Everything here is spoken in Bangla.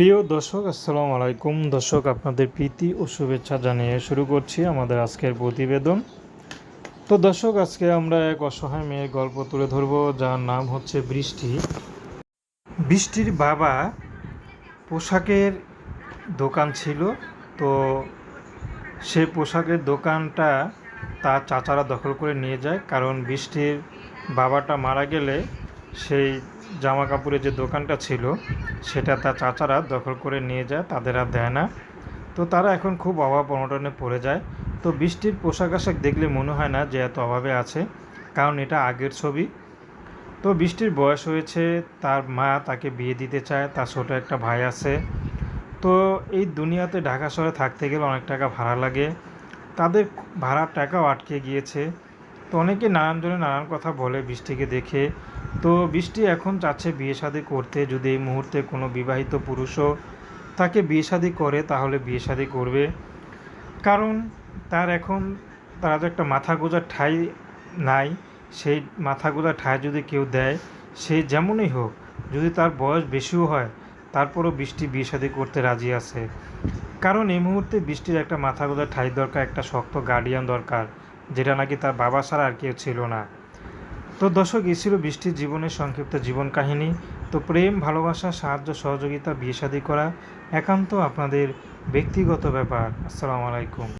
প্রিয় দর্শক, আসসালামু আলাইকুম। দর্শক, আপনাদের প্রীতি ও শুভেচ্ছা জানিয়ে শুরু করছি আমাদের আজকের প্রতিবেদন। তো দর্শক, আজকে আমরা এক অসহায় মেয়ের গল্প তুলে ধরব, যার নাম হচ্ছে বৃষ্টি। বৃষ্টির বাবা পোশাকের দোকান ছিল, তো সে পোশাকের দোকানটা তার চাচারা দখল করে নিয়ে যায়, কারণ বৃষ্টির বাবাটা মারা গেলে সেই জামা কাপড়ের যে দোকানটা ছিল, সেটা তার চাচারা দখল করে নিয়ে যায়, তাদের আর দেয় না। তো তারা এখন খুব অভাব অনটনে পড়ে যায়। তো বৃষ্টির পোশাক আশাক দেখলে মনে হয় না যে এত অভাবে আছে, কারণ এটা আগের ছবি। তো বৃষ্টির বয়স হয়েছে, তার মা তাকে বিয়ে দিতে চায়, তার ছোটো একটা ভাই আছে। তো এই দুনিয়াতে ঢাকা শহরে থাকতে গেলে অনেক টাকা ভাড়া লাগে। তাদের ভাড়ার টাকাও আটকে গিয়েছে। তো অনেকে নানান জনে নানান কথা বলে বৃষ্টিকে দেখে। তো বৃষ্টি এখন চাচ্ছে বিয়ে শাদী করতে। যদি এই মুহূর্তে কোনো বিবাহিত পুরুষও তাকে বিয়ে শাদী করে, তাহলে বিয়ে শাদী করবে। কারণ তার এখন, তার যে একটা মাথা গোজার ঠাঁই নাই। সেই মাথা গোজার ঠাই যদি কেউ দেয়, সে যেমনই হোক, যদি তার বয়স বেশিও হয়, তারপরও বৃষ্টি বিয়ে শাদী করতে রাজি আছে। কারণ এই মুহূর্তে বৃষ্টির একটা মাথা গোজার ঠাঁই দরকার, একটা শক্ত গার্ডিয়ান দরকার, যেটা নাকি তার বাবা ছাড়া আর কেউ ছিল না। তো দর্শক, এই ছিল বৃষ্টির জীবনের সংক্ষিপ্ত জীবন কাহিনী। তো প্রেম, ভালোবাসা, সাহায্য, সহযোগিতা বিয়ে করা একান্ত আপনাদের ব্যক্তিগত ব্যাপার। আসসালামু আলাইকুম।